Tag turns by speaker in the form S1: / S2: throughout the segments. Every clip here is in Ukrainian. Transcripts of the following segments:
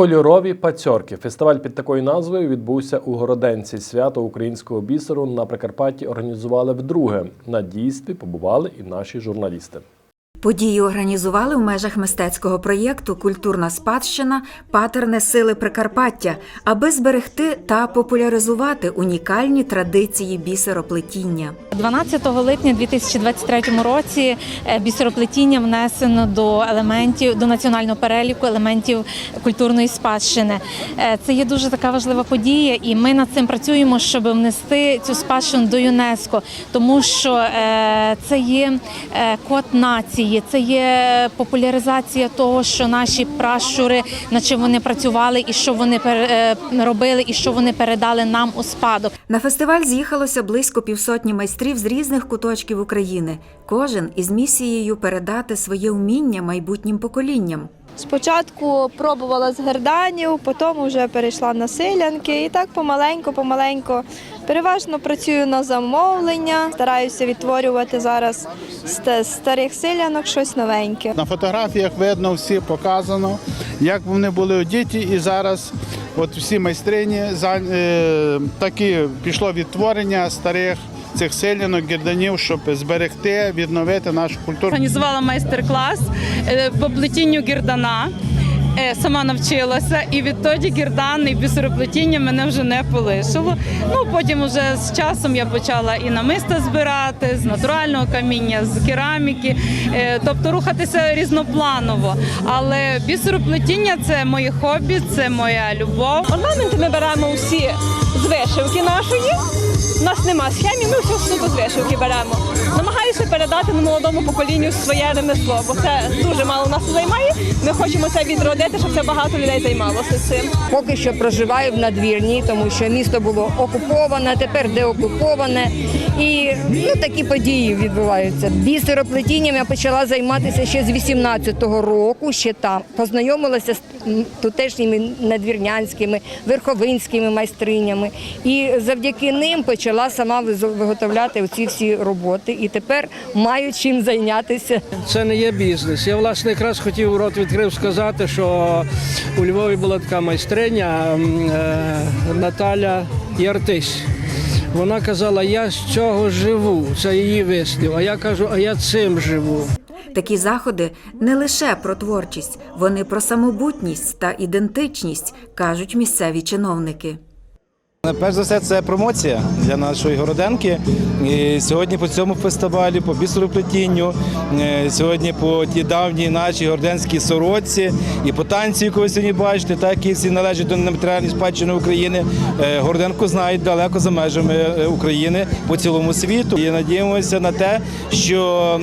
S1: Кольорові пацьорки. Фестиваль під такою назвою відбувся у Городенці. Свято українського бісеру на Прикарпатті організували вдруге. На дійстві побували і наші журналісти.
S2: Подію організували в межах мистецького проєкту Культурна спадщина Патерне сили Прикарпаття, аби зберегти та популяризувати унікальні традиції бісероплетіння.
S3: 12 липня 2023 році е, бісероплетіння внесено до елементів до національного переліку елементів культурної спадщини. Е, Це є дуже така важлива подія, і ми над цим працюємо, щоб внести цю спадщину до ЮНЕСКО, тому що е, це є код нації, це є популяризація того, що наші пращури, на чим вони працювали, і що вони е, робили, і що вони передали нам у спадок.
S2: На фестиваль з'їхалося близько півсотні майстрів з різних куточків України, кожен із місією передати своє вміння майбутнім поколінням.
S4: Спочатку пробувала з герданів, потім вже перейшла на селянки і так помаленьку, помаленьку. Переважно працюю на замовлення, стараюся відтворювати зараз з старих селянок щось новеньке.
S5: На фотографіях видно, всі показано, як вони були одіті, і зараз от всі майстрині е, такі пішло відтворення старих цих селянок, гірданів, щоб зберегти, відновити нашу культуру.
S6: Організувала майстер-клас е, по плетінню гірдана. Е, Сама навчилася, і відтоді гірдан і бісероплетіння мене вже не полишило. Ну потім уже з часом я почала і намиста збирати з натурального каміння, з кераміки, е, тобто рухатися різнопланово. Але бісероплетіння це моє хобі, це моя любов.
S7: Орнаменти ми беремо всі з вишивки нашої. У нас нема схемі, ми все суто з вишивки беремо. Передати на молодому поколінню своє ремесло, бо це дуже мало нас займає. Ми хочемо це відродити, щоб це багато людей займалося цим.
S8: Поки що проживаю в надвірні, тому що місто було окуповане, тепер деокуповане. І ну, такі події відбуваються. Бісероплетінням я почала займатися ще з 18-го року, ще там. Познайомилася з тутешніми надвірнянськими, верховинськими майстринями. І завдяки ним почала сама виготовляти ці всі роботи. І тепер маю чим зайнятися.
S9: Це не є бізнес. Я власне якраз хотів рот відкрив сказати, що у Львові була така майстриня е, Наталя Яртись. Вона казала, я з цього живу, це її вислів. А я кажу, а я цим живу.
S2: Такі заходи не лише про творчість, вони про самобутність та ідентичність, кажуть місцеві чиновники.
S10: Перш за все, це промоція для нашої городенки. І сьогодні по цьому фестивалі, по бісероплетінню, е, сьогодні по тій давній нашій городенській сорочці і по танці, яку ви сьогодні бачите, так і всі належать до нематеріальної спадщини України. Е, Городенку знають далеко за межами е, України по цілому світу. І надіємося на те, що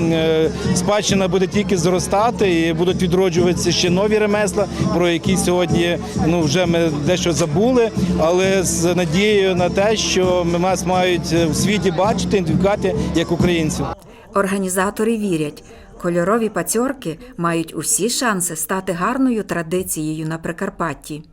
S10: спадщина буде тільки зростати і будуть відроджуватися ще нові ремесла, про які сьогодні ну вже ми дещо забули, але з надією на те, що нас мають в світі бачити, ідентифікувати як українців.
S2: Організатори вірять, кольорові пацьорки мають усі шанси стати гарною традицією на Прикарпатті.